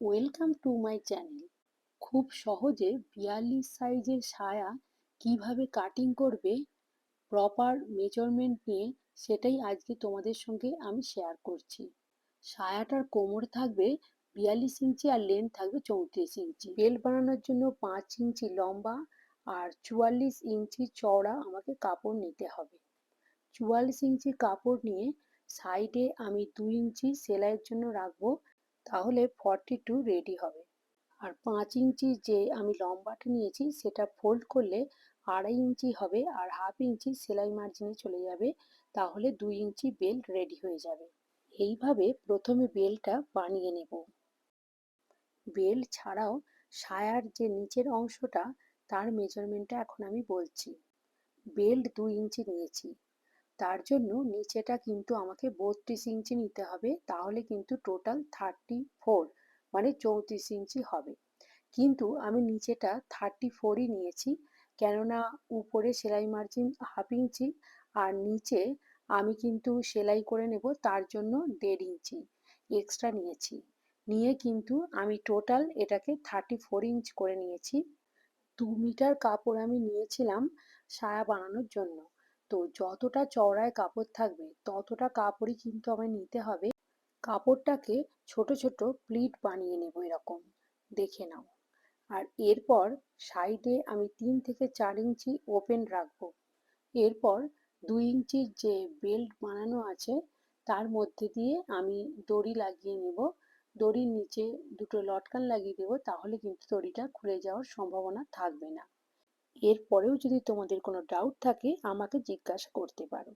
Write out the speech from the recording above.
Welcome to my channel খুব সহজে বিয়াল্লিশ সাইজের সায়া কীভাবে কাটিং করবে প্রপার মেজারমেন্ট নিয়ে সেটাই আজকে তোমাদের সঙ্গে আমি শেয়ার করছি। সায়াটার কোমর থাকবে বিয়াল্লিশ ইঞ্চি আর লেন্থ থাকবে চৌত্রিশ ইঞ্চি। বেল্ট বানানোর জন্য পাঁচ ইঞ্চি লম্বা আর চুয়াল্লিশ ইঞ্চি চওড়া আমাকে কাপড় নিতে হবে। চুয়াল্লিশ ইঞ্চি কাপড় নিয়ে সাইডে আমি দু ইঞ্চি সেলাইয়ের জন্য রাখব। তাহলে ফর্টি টু রেডি হবে। আর পাঁচ ইঞ্চি যে আমি লম্বাটা নিয়েছি, সেটা ফোল্ড করলে আড়াই ইঞ্চি হবে আর হাফ ইঞ্চি সেলাই মার্জিনে চলে যাবে, তাহলে দুই ইঞ্চি বেল্ট রেডি হয়ে যাবে। এইভাবে প্রথমে বেল্টটা বানিয়ে নেব। বেল্ট ছাড়াও সায়ার যে নিচের অংশটা, তার মেজারমেন্টটা এখন আমি বলছি। বেল্ট দুই ইঞ্চি নিয়েছি। তার জন্য নিচেটা কিন্তু আমাকে বত্রিশ ইঞ্চি নিতে হবে, তাহলে কিন্তু টোটাল থার্টি ফোর মানে চৌত্রিশ ইঞ্চি হবে। কিন্তু আমি নিচেটা থার্টি ফোরই নিয়েছি, কেননা উপরে সেলাই মার্জিন হাফ ইঞ্চি, আর নিচে আমি কিন্তু সেলাই করে নেব তার জন্য দেড় ইঞ্চি এক্সট্রা নিয়েছি। নিয়ে কিন্তু আমি টোটাল এটাকে থার্টি ফোর ইঞ্চ করে নিয়েছি। দু মিটার কাপড় আমি নিয়েছিলাম সায়া বানানোর জন্য। তো যতটা চওড়ায় কাপড় থাকবে, ততটা কাপড়ই কিন্তু আমায় নিতে হবে। কাপড়টাকে ছোট ছোট প্লিট বানিয়ে নেব এরকম, দেখে নাও। আর এরপর সাইডে আমি তিন থেকে চার ইঞ্চি ওপেন রাখব। এরপর দুই ইঞ্চির যে বেল্ট বানানো আছে, তার মধ্যে দিয়ে আমি দড়ি লাগিয়ে নেব। দড়ির নিচে দুটো লটকান লাগিয়ে দেবো, তাহলে কিন্তু দড়িটা খুলে যাওয়ার সম্ভাবনা থাকবে না। এরপরেও যদি তোমাদের কোনো ডাউট থাকে আমাকে জিজ্ঞাসা করতে পারো।